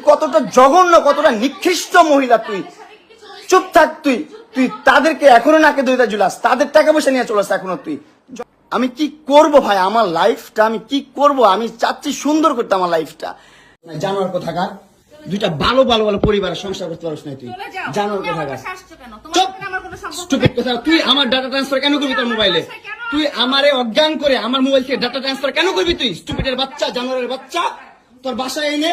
কতটা জঘন্য কতটা নিকৃষ্ট মহিলা তুই। চুপ থাক তুই তুই তাদেরকে এখনও নাকে দইটা ঝুলাস তাদের টাকা পয়সা নিয়ে চলে আসে এখনও তুই। আমি কি করব ভাই? আমার লাইফটা আমি কি করব? আমি চাচ্ছি সুন্দর করতে আমার লাইফটা জানোয়ার কোথাকার? দুইটা ভালো ভালো ভালো পরিবারের সংসার করতে পারছ না তুই। জানোয়ার কোথাকার? চুপ! সাথে আমার কোনো সম্পর্ক কথা তুই আমার ডাটা ট্রান্সফার কেন করবি তোর মোবাইলে তুই আমারে অজ্ঞান করে আমার মোবাইল থেকে ডাটা ট্রান্সফার কেন করবি তুই? স্টুপিডের বাচ্চা জানোয়ারের বাচ্চা। তোর বাসায় এনে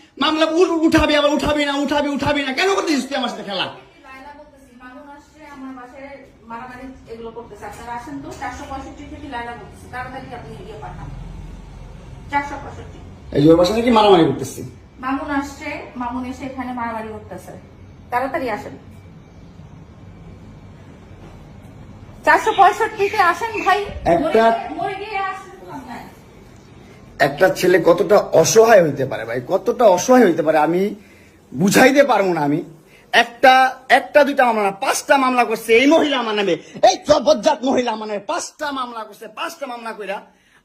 মামলা উঠ- উঠাবি আবার উঠাবি না উঠাবি উঠাবি না। কেন করতেছিস তুই আমার সাথে খেলা? মামুন আসছে, মারামারি এগুলো করতেছে। আপনারা আসেন তো, 465 থেকে লায়লা বলতেছি, তাড়াতাড়ি আপনি ইয়ে পাঠান। 465 এই যে বাসা নাকি মারামারি করতেছি? মামুন আসছে মামুন এসে এখানে মারামারি করতেছে। তাড়াতাড়ি আসেন। চারশো পঁয়ষট্টিতে আসেন ভাই। একটা- মরে- মরে গিয়ে আসেন তো আপনার। একটা ছেলে কতটা অসহায় হইতে পারে ভাই? কতটা অসহায় হইতে পারে আমি বুঝাইতে পারব না আমি। একটা একটা দুইটা মামলা না পাঁচটা মামলা করছে এই মহিলা আমার নামে। এই জবজ্জাত মহিলা আমার নামে পাঁচটা মামলা করছে পাঁচটা মামলা কইরা।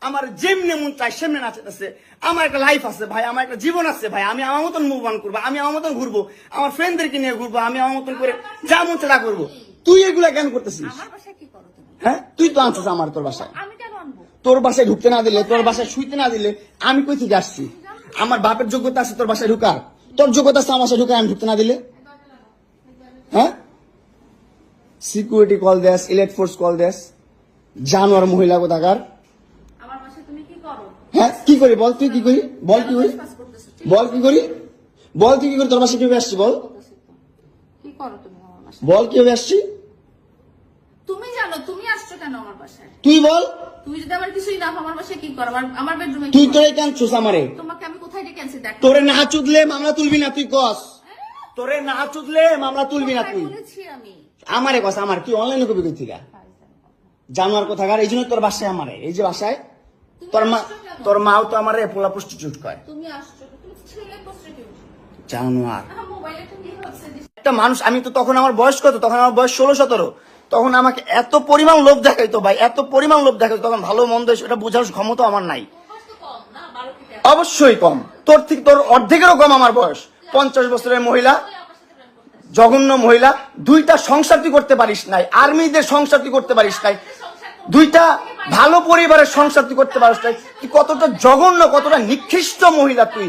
আমার যেমনি মন চাই সেমনি নাচতেছে আমার একটা লাইফ আছে ভাই আমার একটা জীবন আছে ভাই। আমি আমার মতন মুভ অন করব আমি আমার মতন ঘুরবো আমার ফ্রেন্ডদেরকে নিয়ে ঘুরবো আমি আমার মতন করে যা মন তা করব। তুই এগুলা কেন করতেছিস? হ্যাঁ? তুই তো আনছিস আমার তোর বাসায়। তোর বাসায় ঢুকতে না দিলে তোর বাসায় শুইতে না দিলে আমি কই থেকে আসছি? আমার বাপের যোগ্যতা আছে তোর বাসায় ঢুকার। তোর যোগ্যতা আছে আমার বাসায় ঢুকার আমি ঢুকতে না দিলে? হ্যাঁ? সিকিউরিটি কল দেস ইলেক্ট ফোর্স কল দেস। জানোয়ার মহিলা কোথাকার? হ্যাঁ কি করি বল তুই কি করি? বল কি করি? বল কি করি? বল তুই কি করি? তোর বাসায় কীভাবে আসছি বল? কি করো তুমি বল কীভাবে আসছি? আসছো কেন আমার বাসায়? তুই বল। তুমি যদি আমার কিছুই না আমার বাসায় কি করো? আমার আমার বেডরুমে তুই তোরে কেন চুস আমারে। তোমাকে আমি কোথায় ডেকে আনছি? দেখ। তোরে না চুদলে মামলা তুলবি না তুই কস। তোরে না চুদলে মামলা তুলবি না তুই। আমারে কথা আমার। তুই অনলাইনে কবি কই থেকে জানোয়ার কোথাকার এই জন্য তোর বাসায় আমারে। এই যে বাসায় তোর মা তোর মাও তো আমারে পোলা প্রস্টিটিউট করে তুমি আসছো তুমি ছেলে প্রস্টিটিউট জানোয়ার একটা মানুষ আমি তো তখন আমার বয়স কত? তখন আমার বয়স ষোলো সতেরো। তখন আমাকে এত পরিমাণ লোভ দেখাইতো ভাই, এত পরিমাণ লোভ দেখাইতো, তখন ভালো মন্দ সেটা বোঝার ক্ষমতা আমার নাই। অবশ্যই কম। তোর থেকে তোর অর্ধেকেরও কম আমার বয়স। পঞ্চাশ বছরের মহিলা, জঘন্য মহিলা, দুইটা সংসার তুই করতে পারিস নাই, আর্মিদের সংসার তুই করতে পারিস নাই, দুইটা ভালো পরিবারের সংসার তুই করতে পারিস নাই, তুই কতটা জঘন্য, কতটা নিকৃষ্ট মহিলা তুই।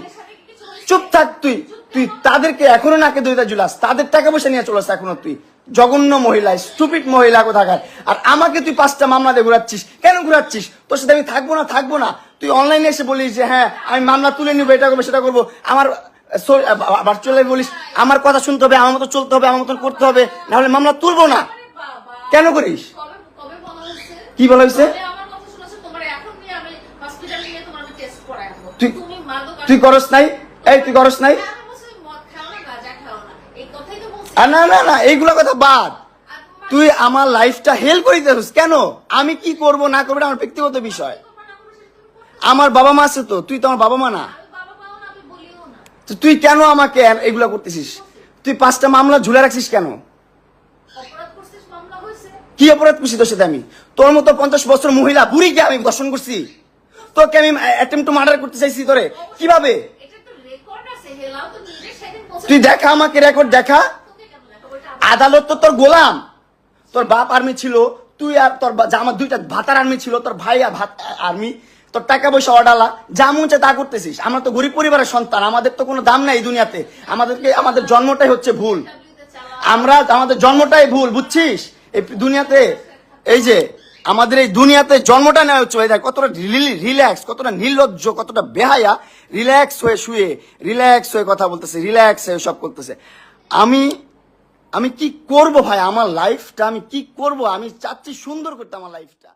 চুপ থাক তুই তুই তাদেরকে এখনও নাকে দুইটা জুলাস তাদের টাকা পয়সা নিয়ে চলাস এখনও তুই। জঘন্য মহিলা স্টুপিড মহিলা কোথাকার? আর আমাকে তুই পাঁচটা মামলা দিয়ে ঘুরাচ্ছিস। কেন ঘুরাচ্ছিস? তোর সাথে আমি থাকব না থাকব না। তুই অনলাইনে এসে বলিস যে হ্যাঁ আমি মামলা তুলে নিবো এটা করব সেটা করব। আমার ভার্চুয়ালি বলিস আমার কথা শুনতে হবে আমার মতো চলতে হবে আমার মতন করতে হবে নাহলে মামলা তুলবো না। কেন করিস? কি বলা হয়েছে? আনব তুই- তুই করস নাই? এই তুই করস নাই আমি বলছি মদ খাও না গাঁজা খাও না এই কথাই তো বলছি আর না না না এইগুলো কথা বাদ। তুই আমার লাইফটা হেল্প করে কেন? আমি কি করব না করব আমার ব্যক্তিগত বিষয়। আমার বাবা মা আছে তো তুই তো আমার বাবা মা না। তো তুই কেন আমাকে এগুলা করতেছিস? তুই পাঁচটা মামলা ঝুলে রাখছিস কেন? কি অপরাধ করছি তোর সাথে আমি? তোর মতো পঞ্চাশ বছর মহিলা বুড়ি বুড়িকে আমি দর্শন করছি। তোকে আমি অ্যাটেম্প টু মার্ডার করতে চাইছি তোরে। কীভাবে? তুই দেখা আমাকে রেকর্ড দেখা তোকে কেন লেখা ওইটা আমার- আদালত তো তোর গোলাম। তোর বাপ আর্মি ছিল, তুই আর তোর আমার দুইটা ভাতার আর্মি ছিল, তোর ভাই আর ভাত আর্মি তোর টাকা পয়সা অডালা, যা মন তা করতেছিস। আমরা তো গরিব পরিবারের সন্তান, আমাদের তো কোনো দাম নাই এই দুনিয়াতে। আমাদেরকে আমাদের জন্মটাই হচ্ছে ভুল। আমরা আমাদের জন্মটাই ভুল, বুঝছিস? এই দুনিয়াতে এই যে, আমাদের এই দুনিয়াতে জন্মটা নেওয়া হচ্ছে দেখ, কতটা রিল্যাক্স, কতটা নির্লজ্জ, কতটা বেহায়া। রিল্যাক্স হয়ে শুয়ে, রিল্যাক্স হয়ে কথা বলতেছে, রিল্যাক্স হয়ে সব করতেছে। আমি আমি কি করব ভাই আমার লাইফটা আমি কি করব? আমি চাচ্ছি সুন্দর করতে আমার লাইফটা